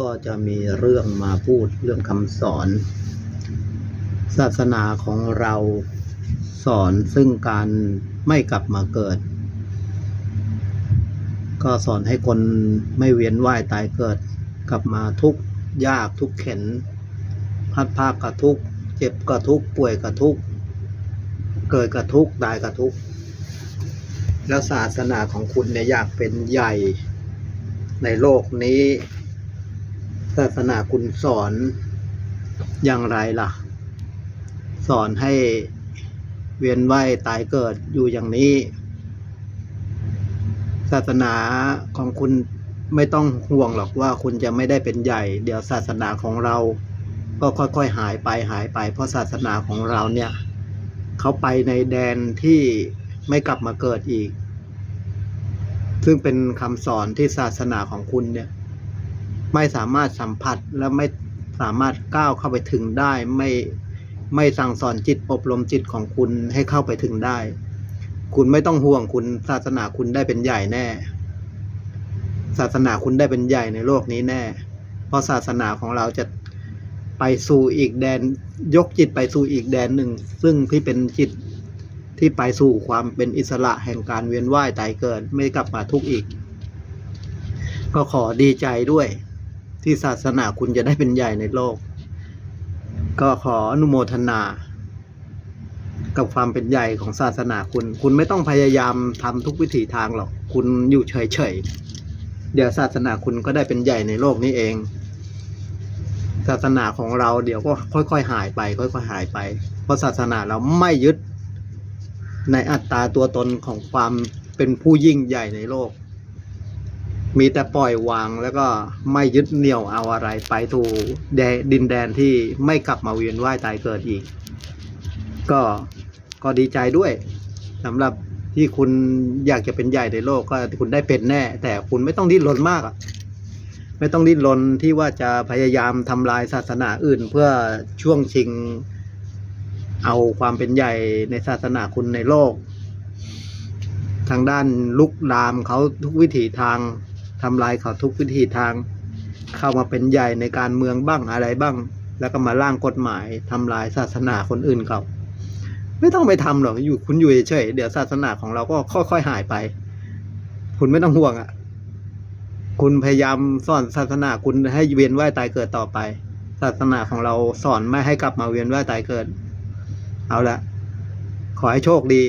ก็จะมีเรื่องมาพูดเรื่องคำสอน ศาสนาของเราสอนซึ่งการไม่กลับมาเกิด ก็สอนให้คนไม่เวียนว่ายตายเกิด กลับมาทุกยากทุกเข็นพัดภาคกับทุกเจ็บกับทุกป่วยกับทุกเกิดกับทุกตายกับทุกแล้วศาสนาของคุณเนี่ยอยากเป็นใหญ่ในโลกนี้ ศาสนาคุณสอนอย่างไรล่ะ สอนให้เวียนว่ายตายเกิดอยู่อย่างนี้ ศาสนาของคุณไม่ต้องห่วงหรอกว่าคุณจะไม่ได้เป็นใหญ่ เดี๋ยวศาสนาของเรา ก็ค่อยๆหายไปหายไป เพราะศาสนาของเราเนี่ยเขาไปในแดนที่ไม่กลับมาเกิดอีก ซึ่งเป็นคำสอนที่ศาสนาของคุณเนี่ย ไม่สามารถสัมผัสและไม่สามารถก้าวเข้าไปถึงได้ไม่ไม่สั่งสอนจิตอบรมจิตของคุณให้เข้าไปถึงได้ คุณไม่ต้องห่วงคุณศาสนาคุณได้เป็นใหญ่แน่ ศาสนาคุณได้เป็นใหญ่ในโลกนี้แน่ เพราะศาสนาของเราจะไปสู่อีกแดน ยกจิตไปสู่อีกแดนหนึ่ง ซึ่งที่เป็นจิตที่ไปสู่ความเป็นอิสระแห่งการเวียนว่ายตายเกิดไม่กลับมาทุกข์อีก ก็ขอดีใจด้วย ที่ศาสนาคุณจะได้เป็นใหญ่ในโลก ก็ขออนุโมทนา กับความเป็นใหญ่ของศาสนาคุณ คุณไม่ต้องพยายามทำทุกวิถีทางหรอก คุณอยู่เฉยๆ เดี๋ยวศาสนาคุณก็ได้เป็นใหญ่ในโลกนี้เอง ศาสนาของเราเดี๋ยวก็ค่อยๆหายไป ค่อยๆหายไป เพราะศาสนาเราไม่ยึดในอัตราตัวตนของความเป็นผู้ยิ่งใหญ่ในโลก มีแต่ปล่อยวางแล้วก็ไม่ยึดเหนี่ยวเอาอะไรไปถูดดินแดนที่ไม่กลับมาเวียนว่ายตายเกิดอีก ก็ก็ดีใจด้วยสำหรับที่คุณอยากจะเป็นใหญ่ในโลกก็คุณได้เป็นแน่ แต่คุณไม่ต้องดิ้นรนมากอะไม่ต้องดิ้นรนที่ว่าจะพยายามทำลายศาสนาอื่น เพื่อช่วงชิงเอาความเป็นใหญ่ในศาสนาคุณในโลก ทางด้านลุกลามเขาทุกวิถีทาง ทำลายเขาทุกวิถีทาง เข้ามาเป็นใหญ่ในการเมืองบ้างอะไรบ้าง แล้วก็มาร่างกฎหมายทำลายศาสนาคนอื่นเขาไม่ต้องไปทำหรอกอยู่คุณอยู่เฉยเดี๋ยวศาสนาของเราก็ค่อยๆหายไป คุณไม่ต้องห่วงอะ คุณพยายามสอนศาสนาคุณให้เวียนว่ายตายเกิดต่อไป ศาสนาของเราสอนไม่ให้กลับมาเวียนว่ายตายเกิด เอาละขอให้โชคดี